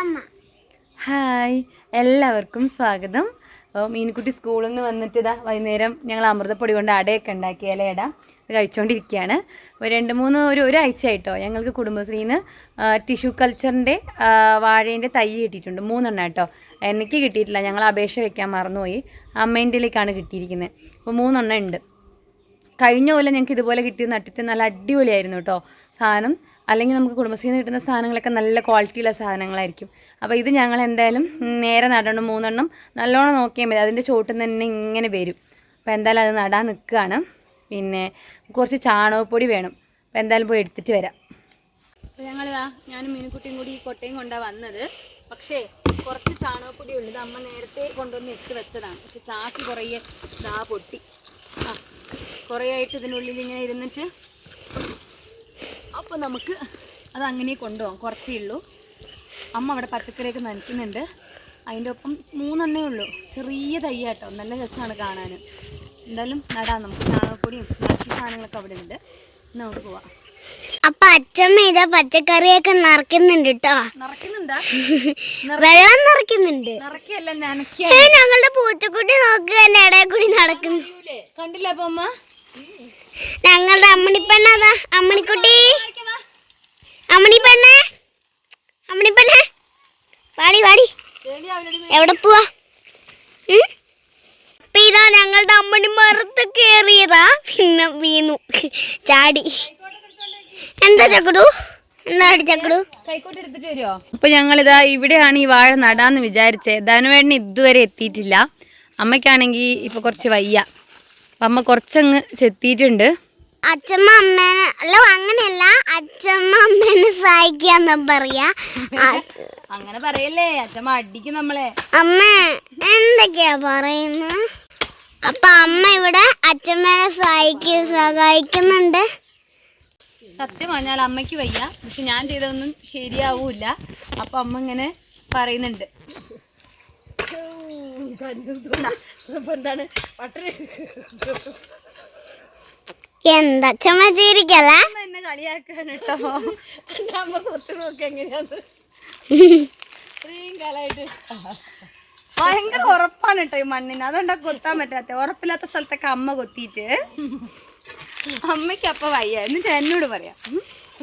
അമ്മ. ഹായ് എല്ലാവർക്കും സ്വാഗതം. അപ്പോൾ മീനുക്കുട്ടി സ്കൂളിൽ നിന്ന് വന്നിട്ട് ഇതാ വൈകുന്നേരം ഞങ്ങൾ അമൃതപ്പൊടി കൊണ്ട് അടയൊക്കെ ഉണ്ടാക്കി ഇലയട. അത് കഴിച്ചുകൊണ്ടിരിക്കുകയാണ് ഒരു രണ്ട് മൂന്ന് ഒരു ഒരാഴ്ചയായിട്ടോ ഞങ്ങൾക്ക് കുടുംബശ്രീന്ന് ടിഷ്യൂ കൾച്ചറിന്റെ വാഴേന്റെ തൈ കിട്ടിയിട്ടുണ്ട്. മൂന്നെണ്ണം കേട്ടോ എനിക്ക് കിട്ടിയിട്ടില്ല. ഞങ്ങൾ അപേക്ഷ വെക്കാൻ മറന്നുപോയി. അമ്മേന്റെയിലേക്കാണ് കിട്ടിയിരിക്കുന്നത്. അപ്പോൾ മൂന്നെണ്ണം ഉണ്ട്. കഴിഞ്ഞ പോലെ ഞങ്ങൾക്ക് ഇതുപോലെ കിട്ടി നട്ടിട്ട് നല്ല അടിപൊളിയായിരുന്നു കേട്ടോ സാധനം. അല്ലെങ്കിൽ നമുക്ക് കുടുംബശ്രീയിൽ നിന്ന് കിട്ടുന്ന സാധനങ്ങളൊക്കെ നല്ല ക്വാളിറ്റിയുള്ള സാധനങ്ങളായിരിക്കും. അപ്പോൾ ഇത് ഞങ്ങൾ എന്തായാലും നേരെ നടണം മൂന്നെണ്ണം നല്ലോണം നോക്കിയാൽ മതി. അതിന്റെ ചോട്ടിൽ തന്നെ ഇങ്ങനെ വരും. അപ്പോൾ എന്തായാലും അത് നടാൻ നിൽക്കുകയാണ്. പിന്നെ കുറച്ച് ചാണകപ്പൊടി വേണം. അപ്പോൾ എന്തായാലും പോയി എടുത്തിട്ട് വരാം. അപ്പോൾ ഞങ്ങളിതാ ഞാനും മീനുക്കുട്ടിയും കൂടി ഈ കൊട്ടയും കൊണ്ടാണ് വന്നത്. പക്ഷേ കുറച്ച് ചാണകപ്പൊടി ഇത് അമ്മ നേരത്തെ കൊണ്ടുവന്ന് ഇട്ട് വെച്ചതാണ്. പക്ഷെ ചാക്ക് കുറേ ഇതാ പൊട്ടി. ആ കുറേ ആയിട്ട് ഇതിനുള്ളിൽ ഇങ്ങനെ ഇരുന്നിട്ട് അപ്പോൾ നമുക്ക് അത് അങ്ങനെ കൊണ്ടുപോകാം കുറച്ചേ ഉള്ളൂ. അമ്മ അവിടെ പച്ചക്കറിയൊക്കെ നനയ്ക്കുന്നുണ്ട്. അതിന്റെ ഒപ്പം മൂന്നെണ്ണേ ഉള്ളൂ. ചെറിയ തയ്യാട്ടോ നല്ല രസമാണ് കാണാൻ എന്തായാലും നടാം നമുക്ക്. ചാണകപ്പൊടിയും ബാക്കി സാധനങ്ങളൊക്കെ അവിടെ ഉണ്ട്. നമുക്ക് പോവാം. അപ്പൊ അച്ഛമ്മ ഇതാ പച്ചക്കറിയൊക്കെ നിറക്കുന്നുണ്ട് കേട്ടോ വെള്ളം നിറയ്ക്കുന്നുണ്ട്. ഞങ്ങളുടെ പൂച്ചക്കുട്ടി നോക്കുക എന്റെ ഇടയിൽ കൂടി നടക്കുന്നു. കണ്ടില്ല അപ്പൊ അമ്മ? ഞങ്ങളുടെ അമ്മണിപ്പെണ്ണ അതാ. അമ്മണിക്കുട്ടി. അമ്മണിപ്പെണ്ണ. അമ്മണിപ്പെണ്ണ. പാടി പാടി എവിടെ പോവാ? ഇതാ ഞങ്ങളുടെ അമ്മണി മരത്ത് കേറിയതാ. പിന്നെ വീണു. ചാടി. എന്താ ചക്കടു? അപ്പൊ ഞങ്ങളിതാ ഇവിടെയാണ് ഈ വാഴ നടാന്ന് വിചാരിച്ചത് ധനുവേണ്ണി ഇതുവരെ എത്തിയിട്ടില്ല. അമ്മയ്ക്കാണെങ്കിൽ ഇപ്പൊ കുറച്ച് വയ്യ. അമ്മ കുറച്ചങ്ങ് ചെത്തിയിട്ടുണ്ട്. അച്ഛമ്മ അമ്മേനെ അല്ല അങ്ങനെയല്ല. അച്ഛമ്മ അമ്മേനെ സഹായിക്കാന്ന് പറയാ. അങ്ങനെ പറയല്ലേ അച്ഛമ്മ അടിക്കും നമ്മളെ. അമ്മ എന്തൊക്കെയാ പറയുന്നത് അപ്പൊ അമ്മ ഇവിടെ അച്ഛമ്മേനെ സഹായിക്കും സഹായിക്കുന്നുണ്ട്. സത്യം പറഞ്ഞാൽ അമ്മയ്ക്ക് വയ്യ. പക്ഷെ ഞാൻ ചെയ്തതൊന്നും ശരിയാവൂല അപ്പൊ അമ്മ ഇങ്ങനെ പറയുന്നുണ്ട്. എന്താ ചുമ ചിരിക്കല്ല? എന്നെ കളിയാക്കാണ് കേട്ടോ. അമ്മ കുറച്ചുകൂടെ എങ്ങനെയാന്ന്. ഇത്രയും കാലമായിട്ട് ഭയങ്കര ഉറപ്പാണ് കേട്ടോ ഈ മണ്ണിന്. അതുകൊണ്ടാ കൊത്താൻ പറ്റാത്ത. ഉറപ്പില്ലാത്ത സ്ഥലത്തൊക്കെ അമ്മ കൊത്തിയിട്ട്. അമ്മയ്ക്ക് അപ്പൊ വയ്യ. എന്നിട്ട് എന്നോട് പറയാം.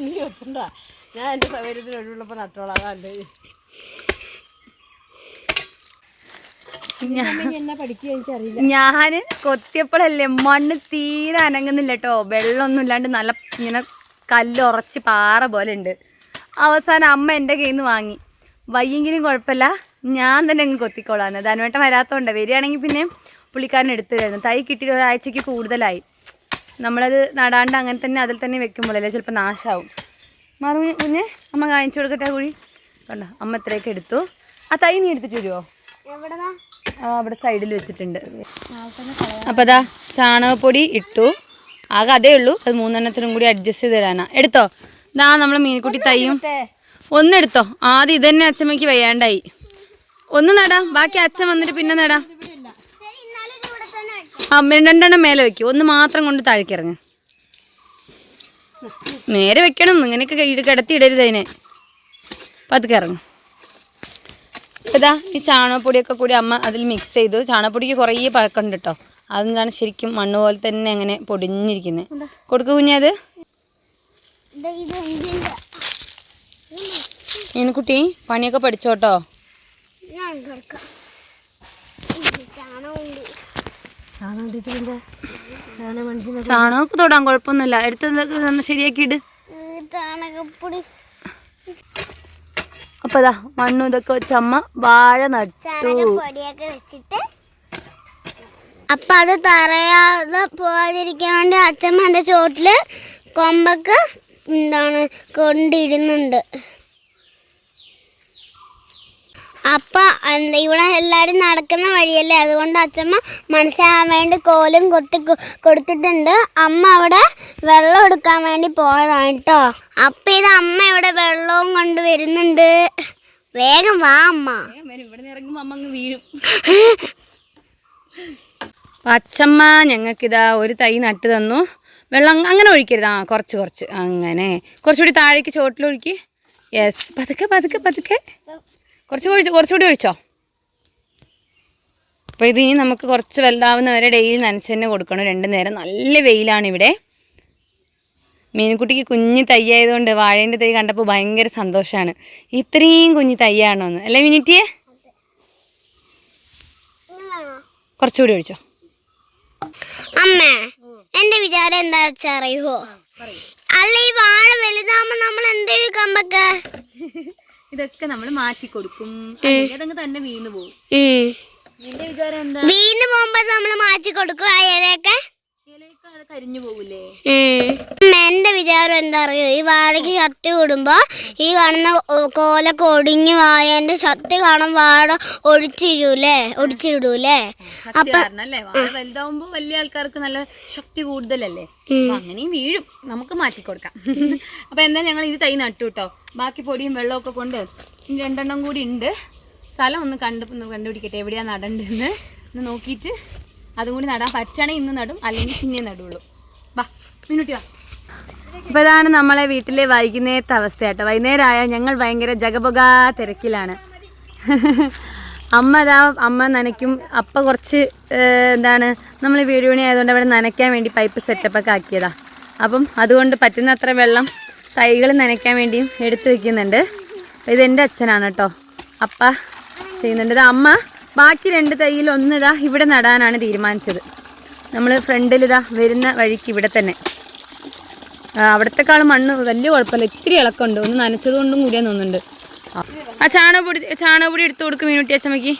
നീ കൊത്തണ്ട ഞാൻ എന്റെ സൗകര്യത്തിന് ഒഴിവുള്ളപ്പോൾ നട്ടോളാം. ഞാൻ കൊത്തിയപ്പോഴല്ലേ മണ്ണ് തീരെ അനങ്ങുന്നില്ല കേട്ടോ വെള്ളമൊന്നും ഇല്ലാണ്ട് നല്ല ഇങ്ങനെ കല്ല് ഉറച്ച് പാറ പോലെ ഉണ്ട്. അവസാനം അമ്മ എന്റെ കയ്യിൽ നിന്ന് വാങ്ങി. വയ്യെങ്കിലും കുഴപ്പമില്ല. ഞാൻ തന്നെ അങ്ങ് കൊത്തിക്കോളാന്ന്. ധനുവേട്ടൻ വരാത്തോണ്ട് വരികയാണെങ്കിൽ പിന്നെ പുള്ളിക്കാരൻ എടുത്തു തരുമായിരുന്നു തൈ കിട്ടിയിട്ട് ഒരാഴ്ചക്ക് കൂടുതലായി. നമ്മളത് നടാണ്ട് അങ്ങനെ തന്നെ അതിൽ തന്നെ വെക്കുമ്പോഴല്ലേ ചിലപ്പോൾ നാശാവും. മാറു കുഞ്ഞെ അമ്മ കാണിച്ചു കൊടുക്കട്ടെ കുഴി. കണ്ടോ അമ്മ ഇത്രയൊക്കെ എടുത്തു. ആ തൈ നീ എടുത്തിട്ട് വരുമോ എവിടെതാ ആ, അവിടെ സൈഡിൽ വെച്ചിട്ടുണ്ട്. അപ്പോൾ അതാ ചാണകപ്പൊടി ഇട്ടു. ആകെ അതേ ഉള്ളൂ. അത് മൂന്നെണ്ണത്തിനും കൂടി അഡ്ജസ്റ്റ് ചെയ്ത് തരാനാ. എടുത്തോ? ഇതാ നമ്മളെ മീൻകുട്ടി തയ്യും ഒന്നെടുത്തോ ആദ്യം ഇതന്നെ അച്ഛമ്മയ്ക്ക് വയ്യാണ്ടായി. ഒന്ന് നടാം. ബാക്കി അച്ഛൻ വന്നിട്ട് പിന്നെ നടാം. ആ രണ്ടെണ്ണം മേലെ വെക്കും. ഒന്ന് മാത്രം കൊണ്ട് താഴേക്കിറങ്ങ് നേരെ വെക്കണം. ഇങ്ങനെയൊക്കെ ഇത് കിടത്തി ഇടരുത് അതിനെ. പതുക്കെ ഇറങ്ങും. ഇതാ ഈ ചാണകപ്പൊടിയൊക്കെ കൂടി അമ്മ അതിൽ മിക്സ് ചെയ്തു. ചാണകപ്പൊടിക്ക് കുറേ പഴക്കമുണ്ട് കേട്ടോ അതുകൊണ്ടാണ് ശരിക്കും മണ്ണ് പോലെ തന്നെ അങ്ങനെ പൊടിഞ്ഞിരിക്കുന്നത് കൊടുക്കു കുഞ്ഞത് മീനുക്കുട്ടി പണിയൊക്കെ പഠിച്ചോട്ടോ ചാണകമൊക്കെ തൊടാൻ കുഴപ്പമൊന്നുമില്ല. എടുത്ത് ശരിയാക്കിയിട്ട് ചാണകപ്പൊടി. അപ്പോൾ ഇതാ മണ്ണും ഇതൊക്കെ വെച്ച് അമ്മ വാഴ നട്ടു. വെച്ചിട്ട്. അപ്പൊ അത് തറയാതെ പോവാതിരിക്കാൻ വേണ്ടി അച്ഛമ്മന്റെ ചോട്ടിൽ കൊമ്പൊക്കെ എന്താണ് കൊണ്ടിടുന്നുണ്ട്. അപ്പ ഇവിടെ എല്ലാരും നടക്കുന്ന വഴിയല്ലേ? അതുകൊണ്ട് അച്ഛമ്മ മനസ്സിലാകാൻ വേണ്ടി കോലും കൊത്തി കൊടുത്തിട്ടുണ്ട്. അമ്മ അവിടെ വെള്ളം എടുക്കാൻ വേണ്ടി പോയതാണ് കേട്ടോ. അപ്പൊ ഇത് അമ്മ ഇവിടെ വെള്ളവും കൊണ്ട് വരുന്നുണ്ട്. വേഗം വാ അമ്മ. അമ്മ അങ്ങ് വീഴും. അച്ഛമ്മ ഞങ്ങൾക്കിതാ ഒരു തൈ നട്ട് തന്നു. വെള്ളം അങ്ങനെ ഒഴിക്കരുത്. ആ കുറച്ച് കുറച്ച്. അങ്ങനെ. കുറച്ചുകൂടി താഴേക്ക് ചോട്ടിലൊഴുക്കി യെസ് പതുക്കെ പതുക്കെ പതുക്കെ. കുറച്ച് ഒഴിച്ചോ കുറച്ചുകൂടി ഒഴിച്ചോ? അപ്പോൾ ഇത് ഇനി നമുക്ക് കുറച്ച് വലുതാവുന്നവരെ ഡെയിലി നനച്ച് തന്നെ കൊടുക്കണം. രണ്ട് നേരം നല്ല വെയിലാണ് ഇവിടെ. മീൻകുട്ടിക്ക് കുഞ്ഞ് തയ്യായതുകൊണ്ട് വാഴേന്റെ തൈ കണ്ടപ്പോൾ ഭയങ്കര സന്തോഷമാണ് ഇത്രയും കുഞ്ഞ് തയ്യാണോ എന്ന്. അല്ലേ മിനിറ്റിയെ? കുറച്ചുകൂടി ഒഴിച്ചോ. അമ്മ എന്റെ വിചാരം എന്താ വെച്ചാ അറിയുമോ അല്ല ഈ വാഴ വലുതാവുമ്പോ നമ്മൾ എന്ത് കമ്പക്ക കമ്പക്ക്? ഇതൊക്കെ നമ്മൾ മാറ്റി കൊടുക്കും അതങ്ങ് തന്നെ വീണ് പോകും. നിന്റെ വിചാരം എന്താ? വീണ് പോകുമ്പോ നമ്മൾ മാറ്റി കൊടുക്കും ആ എന്റെ വിചാരം എന്താ അറിയോ? ഈ വാഴയ്ക്ക് ശക്തി കൂടുമ്പോ ഈ കാണുന്ന കോലൊക്കെ ഒടിഞ്ഞു വായന്റെ ശക്തി കാണാൻ വാഴ ഒടിച്ചിടൂലേ? ഒടിച്ചിടൂലേ? അപ്പൊ വലുതാവുമ്പോ വലിയ ആൾക്കാർക്ക് നല്ല ശക്തി കൂടുതലല്ലേ? അപ്പൊ അങ്ങനെയും വീഴും. നമുക്ക് മാറ്റി കൊടുക്കാം അപ്പൊ എന്താ ഞങ്ങൾ ഇത് തൈ നട്ടു കേട്ടോ ബാക്കി പൊടിയും വെള്ളമൊക്കെ കൊണ്ട് ഇനി രണ്ടെണ്ണം കൂടി ഉണ്ട്. സ്ഥലം ഒന്ന് കണ്ടു കണ്ടുപിടിക്കട്ടെ? എവിടെയാ നടണ്ടെന്ന്? ഒന്ന് നോക്കിയിട്ട് അതും കൂടി നടാൻ പറ്റുകയാണെങ്കിൽ ഇന്ന് നടും അല്ലെങ്കിൽ പിന്നെ നടുള്ളൂ. വാ മിനുട്ടി വാ. അപ്പോൾ ഇതാണ് നമ്മളെ വീട്ടിലെ വൈകുന്നേരത്തെ അവസ്ഥയാട്ടോ. വൈകുന്നേരം ആയാൽ ഞങ്ങൾ ഭയങ്കര ജഗപൊകാ തിരക്കിലാണ്. അമ്മ ഇതാ അമ്മ നനയ്ക്കും. അപ്പ കുറച്ച് എന്താണ് നമ്മൾ വീട് പണി ആയതുകൊണ്ട് അവിടെ നനയ്ക്കാൻ വേണ്ടി പൈപ്പ് സെറ്റപ്പ് ഒക്കെ ആക്കിയതാ. അപ്പം അതുകൊണ്ട് പറ്റുന്നത്ര വെള്ളം തൈകൾ നനയ്ക്കാൻ വേണ്ടിയും എടുത്തു വെക്കുന്നുണ്ട്. ഇത് എന്റെ അച്ഛനാണ് കേട്ടോ. അപ്പ ചെയ്യുന്നുണ്ട്. ഇത് അമ്മ ബാക്കി രണ്ട് തൈയിൽ ഒന്ന് ഇതാ ഇവിടെ നടാനാണ് തീരുമാനിച്ചത്. നമ്മൾ ഫ്രണ്ടിൽ ഇതാ വരുന്ന വഴിക്ക് ഇവിടെ തന്നെ. അവിടത്തെക്കാൾ മണ്ണ് വലിയ കുഴപ്പമില്ല. ഇത്തിരി ഇളക്കമുണ്ട്. ഒന്ന് നനച്ചത് കൊണ്ടും കൂടിയാന്ന് തോന്നുന്നുണ്ട് ആ. ചാണകപൊടി ചാണകപ്പൊടി എടുത്തു കൊടുക്കും മീനുട്ടി അച്ചമ്മക്ക്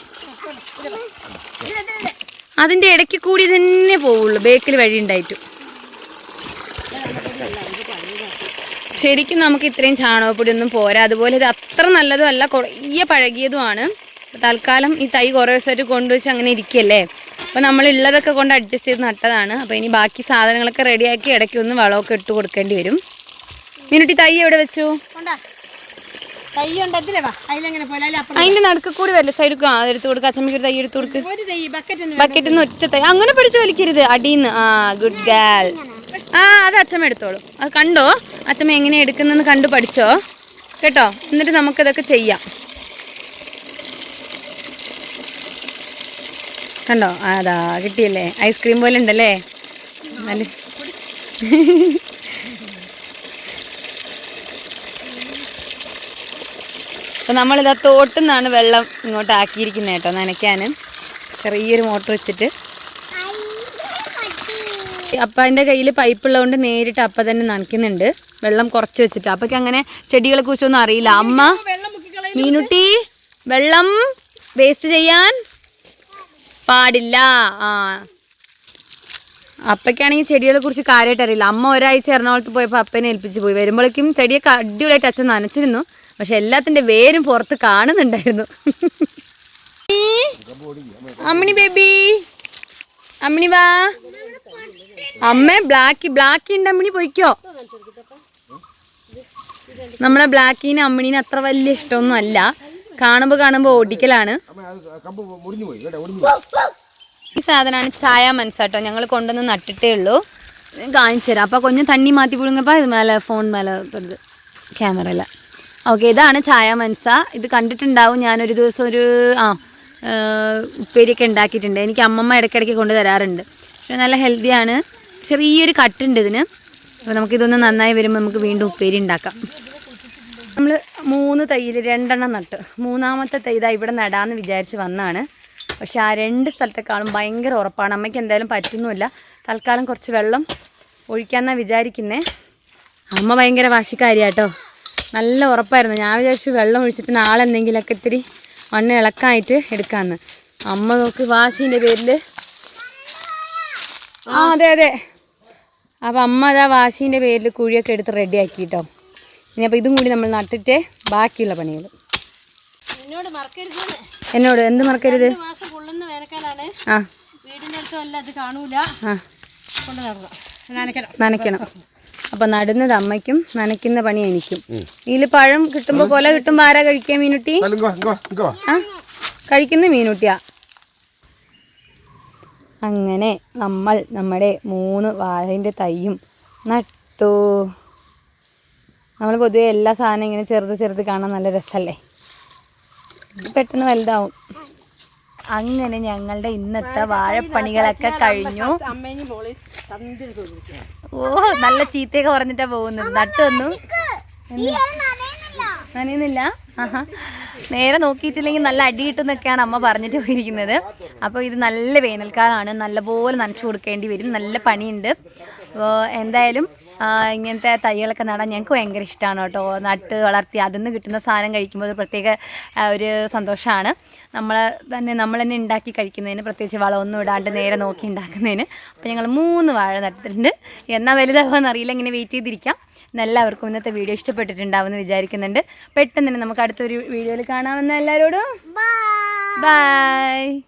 അതിന്റെ ഇടയ്ക്ക് കൂടി തന്നെ പോവുള്ളൂ. ബേക്കിൽ വഴി ഉണ്ടായിട്ടു. ശരിക്കും നമുക്ക് ഇത്രയും ചാണകപ്പൊടി ഒന്നും പോരാ. അതുപോലെ ഇത് അത്ര നല്ലതും അല്ല കുറേ പഴകിയതുമാണ് തൽക്കാലം ഈ തൈ കുറേ ദിവസമായിട്ട് കൊണ്ടുവച്ച് അങ്ങനെ ഇരിക്കല്ലേ അപ്പോൾ നമ്മൾ ഉള്ളതൊക്കെ കൊണ്ട് അഡ്ജസ്റ്റ് ചെയ്ത് നട്ടതാണ്. അപ്പോൾ ഇനി ബാക്കി സാധനങ്ങളൊക്കെ റെഡിയാക്കി ഇടയ്ക്ക് ഒന്ന് വളമൊക്കെ ഇട്ട് കൊടുക്കേണ്ടി വരും. മിനുട്ടി തൈ എവിടെ വെച്ചു? അതിന്റെ നടുക്ക് കൂടി വല്ല സൈഡ് ആ എടുത്ത് കൊടുക്കുക അച്ഛമ്മയ്ക്ക് ഒരു തൈ എടുത്ത് കൊടുക്ക്. ബക്കറ്റിൽ നിന്ന് ഒറ്റ തൈ. അങ്ങനെ പിടിച്ച് വലിക്കരുത്. അടിയിന്ന്. ആ ഗുഡ് ഗാൽ ആ അത് അച്ഛമ്മ എടുത്തോളൂ. അത് കണ്ടോ? അച്ഛമ്മ എങ്ങനെ എടുക്കുന്നെന്ന് കണ്ടു പഠിച്ചോ? കേട്ടോ? എന്നിട്ട് നമുക്കിതൊക്കെ ചെയ്യാം. കണ്ടോ? അതാ കിട്ടിയല്ലേ? ഐസ്ക്രീം പോലെ ഉണ്ടല്ലേ? നല്ല അപ്പം നമ്മളിതാ തോട്ടിൽ നിന്നാണ് വെള്ളം ഇങ്ങോട്ട് ആക്കിയിരിക്കുന്നത് കേട്ടോ നനയ്ക്കാനും. ചെറിയൊരു മോട്ടർ വെച്ചിട്ട്. അപ്പന്റെ കയ്യിൽ പൈപ്പ് ഉള്ളതുകൊണ്ട് നേരിട്ട് അപ്പ തന്നെ നനയ്ക്കുന്നുണ്ട്. വെള്ളം കുറച്ച് വെച്ചിട്ട്. അപ്പൊക്കെ അങ്ങനെ ചെടികളെ കുറിച്ചൊന്നും അറിയില്ല. അമ്മ മീനുട്ടി വെള്ളം വേസ്റ്റ് ചെയ്യാൻ പാടില്ല. ആ. അപ്പയ്ക്കാണെങ്കിൽ ചെടികളെ കുറിച്ച് കാര്യമായിട്ട് അറിയില്ല. അമ്മ ഒരാഴ്ച എറണാകുളത്ത് പോയപ്പോൾ അപ്പനെ ഏൽപ്പിച്ച് പോയി. വരുമ്പോഴേക്കും ചെടിയൊക്കെ അടിപൊളിയായിട്ട് അച്ഛൻ നനച്ചിരുന്നു. പക്ഷെ എല്ലാത്തിന്റെ വേരും പുറത്ത് കാണുന്നുണ്ടായിരുന്നു. അമ്മണി ബേബി. അമ്മിണി വാ. അമ്മ ബ്ലാക്കി ബ്ലാക്കി ഉണ്ട് അമ്മിണി പോയിക്കോ. നമ്മളെ ബ്ലാക്കിന് അമ്മിണീനെ അത്ര വലിയ ഇഷ്ടമൊന്നും അല്ല. കാണുമ്പോൾ കാണുമ്പോൾ ഓടിക്കലാണ്. ഈ സാധനമാണ് ചായ മനസ്സാട്ടോ ഞങ്ങൾ കൊണ്ടുവന്ന് നട്ടിട്ടേ ഉള്ളൂ. ഞാൻ കാണിച്ചു തരാം. അപ്പോൾ കൊഞ്ഞ് തണ്ണി മാറ്റി പുഴുങ്ങപ്പോൾ ഇത് മേലെ ഫോൺ മേലെ ക്യാമറ അല്ല ഓക്കെ ഇതാണ് ചായ മനസ്സ ഇത് കണ്ടിട്ടുണ്ടാവും. ഞാനൊരു ദിവസം ഒരു ആ ഉപ്പേരിയൊക്കെ ഉണ്ടാക്കിയിട്ടുണ്ട്. എനിക്ക് അമ്മമ്മ ഇടയ്ക്കിടയ്ക്ക് കൊണ്ട് തരാറുണ്ട്. പക്ഷെ നല്ല ഹെൽത്തിയാണ് ചെറിയൊരു കട്ടുണ്ട് ഇതിന്. അപ്പോൾ നമുക്കിതൊന്ന് നന്നായി വരുമ്പോൾ നമുക്ക് വീണ്ടും ഉപ്പേരി ഉണ്ടാക്കാം. നമ്മൾ മൂന്ന് തൈയിൽ രണ്ടെണ്ണം നട്ട്. മൂന്നാമത്തെ തൈതാ ഇവിടെ നടാമെന്ന് വിചാരിച്ച് വന്നാണ്. പക്ഷെ ആ രണ്ട് സ്ഥലത്തെക്കാളും ഭയങ്കര ഉറപ്പാണ്. അമ്മയ്ക്ക് എന്തായാലും പറ്റുന്നുമില്ല. തൽക്കാലം കുറച്ച് വെള്ളം ഒഴിക്കാമെന്നാണ് വിചാരിക്കുന്നേ. അമ്മ ഭയങ്കര വാശിക്കാരിയാട്ടോ. നല്ല ഉറപ്പായിരുന്നു. ഞാൻ വിചാരിച്ചു വെള്ളം ഒഴിച്ചിട്ട് നാളെ എന്തെങ്കിലുമൊക്കെ ഇത്തിരി മണ്ണ് ഇളക്കായിട്ട് എടുക്കാമെന്ന് അമ്മ നോക്ക് വാശിന്റെ പേരിൽ ആ അതെ അതെ. അപ്പം അമ്മ അതാ വാശിന്റെ പേരിൽ കുഴിയൊക്കെ എടുത്ത് റെഡിയാക്കി കേട്ടോ ഇനി അപ്പോൾ ഇതും കൂടി നമ്മൾ നട്ടിട്ട് ബാക്കിയുള്ള പണികൾ. എന്നോട് മറക്കരുത്. എന്നോട് എന്ത് മറക്കരുത്? ഒരു മാസം കൊള്ളുന്ന വേനൽക്കാലാണ്. ആ. വീടിന്റെ അടുത്തും അല്ല അത് കാണൂല. കൊണ്ട് നനക്കണം നനയ്ക്കണം. നനയ്ക്കണം. അപ്പം നടുന്നത് അമ്മയ്ക്കും നനയ്ക്കുന്ന പണി എനിക്കും. ഇതിൽ പഴം കിട്ടുമ്പോൾ കൊല കിട്ടുമ്പോൾ ആരാ കഴിക്കുക മീനുട്ടി? ആ. കഴിക്കുന്ന മീനുട്ടിയാ. അങ്ങനെ നമ്മൾ നമ്മുടെ മൂന്ന് വാഴന്റെ തൈയും നട്ടു. നമ്മൾ പൊതുവെ എല്ലാ സാധനം ഇങ്ങനെ ചെറുത് ചെറുത് കാണാൻ നല്ല രസമല്ലേ പെട്ടെന്ന് വലുതാവും. അങ്ങനെ ഞങ്ങളുടെ ഇന്നത്തെ വാഴപ്പണികളൊക്കെ കഴിഞ്ഞു. ഓ നല്ല ചീത്തയൊക്കെ പറഞ്ഞിട്ടാ പോകുന്നത്. നട്ടുവന്നു നനയുന്നില്ല. ആഹാ. നേരെ നോക്കിയിട്ടില്ലെങ്കിൽ നല്ല അടി കിട്ടുന്നൊക്കെയാണ് അമ്മ പറഞ്ഞിട്ട് പോയിരിക്കുന്നത്. അപ്പോൾ ഇത് നല്ല വേനൽക്കാലമാണ് നല്ലപോലെ നനച്ചു കൊടുക്കേണ്ടി വരും. നല്ല പണിയുണ്ട്. അപ്പോൾ എന്തായാലും ഇങ്ങനത്തെ തൈകളൊക്കെ നടാൻ ഞങ്ങൾക്ക് ഭയങ്കര ഇഷ്ടമാണ് കേട്ടോ. നട്ട് വളർത്തി അതിൽ നിന്ന് കിട്ടുന്ന സാധനം കഴിക്കുമ്പോൾ ഒരു പ്രത്യേക ഒരു സന്തോഷമാണ് നമ്മൾ തന്നെ നമ്മൾ തന്നെ ഉണ്ടാക്കി കഴിക്കുന്നതിന് പ്രത്യേകിച്ച് വളമൊന്നും ഇടാണ്ട് നേരെ നോക്കി ഉണ്ടാക്കുന്നതിന്. അപ്പോൾ ഞങ്ങൾ മൂന്ന് വാഴ നട്ടിട്ടുണ്ട്. എന്നാൽ വലുതാവുമെന്ന് അറിയില്ല ഇങ്ങനെ വെയിറ്റ് ചെയ്തിരിക്കാം. എല്ലാവർക്കും ഇന്നത്തെ വീഡിയോ ഇഷ്ടപ്പെട്ടിട്ടുണ്ടാവുമെന്ന് വിചാരിക്കുന്നുണ്ട്. പെട്ടെന്ന് തന്നെ നമുക്ക് അടുത്തൊരു വീഡിയോയിൽ കാണാമെന്ന് എല്ലാവരോടും. ബൈ